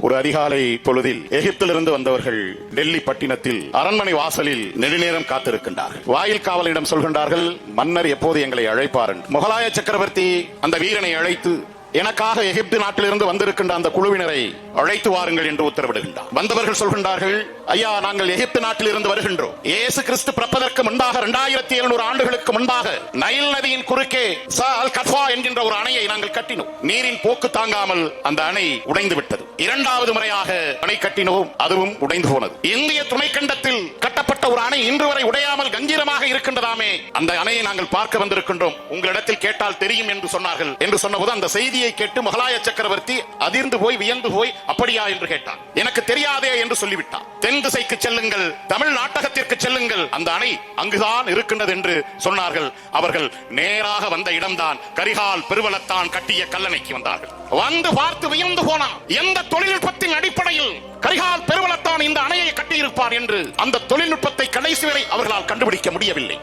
ஒரு அதிகாலை பொழுதில் எகிப்திலிருந்து வந்தவர்கள் டெல்லி பட்டினத்தில் அரண்மனை வாசலில் நெடுநேரம் காத்திருக்கின்றார்கள் வாயில் காவலிடம் சொல்கின்றார்கள் மன்னர் எப்போது எங்களை அழைப்பார்? முகலாய சக்கரவர்த்தி அந்த வீரனை அழைத்து எனக்காக எகிப்து நாட்டிலிருந்து வந்திருக்கின்ற அந்த குழுவினரை அழைத்து வாருங்கள் என்று உத்தரவிடுகின்றார். வந்தவர்கள் சொல்கின்றார்கள் ஐயா நாங்கள் எகிப்து நாட்டிலிருந்து வருகின்றோம். இயேசு கிறிஸ்து பிறப்பதற்கு முன்பாக இரண்டாயிரத்தி எழுநூறு ஆண்டுகளுக்கு முன்பாக நைல் நதியின் குறுக்கே சால் என்கின்ற ஒரு அணையை நாங்கள் கட்டினோம். நீரின் போக்கு தாங்காமல் அந்த அணை உடைந்து விட்டது. இரண்டாவது முறையாக அணை கட்டினோம் அதுவும் உடைந்து போனது. இந்திய துணைக்கண்டத்தில் கட்டப்பட்ட ஒரு அணை இன்று வரை உடைய கங்கீரமாக இருக்கின்றதாமே. அந்த அணையை நாங்கள் பார்க்க வந்திருக்கின்றோம். உங்களிடத்தில் கேட்டால் தெரியும் என்று சொன்னார்கள். என்று சொன்னபோது அந்த செய்தியை கேட்டு முகலாய சக்கரவர்த்தி அதிர்ந்து போய் வியந்து போய் அப்படியா? என்று கேட்டார் எனக்கு தெரியாதே என்று சொல்லிவிட்டார் தென் திசைக்கு செல்லுங்கள். தமிழ் நாட்டகத்திற்கு செல்லுங்கள். அந்த அணை அங்குதான் இருக்கின்றது என்று சொன்னார்கள். அவர்கள் நேராக வந்த இடம்தான் கரிகால் பெருவளத்தான் கட்டிய கல்லணைக்கு வந்தார்கள். வந்து பார்த்து வியந்து போனான். எந்த தொழில்நுட்பத்தின் அடிப்படையில் கரிகால் பெருவளத்தான் இந்த அணையை கட்டியிருப்பார் என்று அந்த தொழில்நுட்பத்தை கடைசி வரை அவர்களால் கண்டுபிடிக்க முடியவில்லை.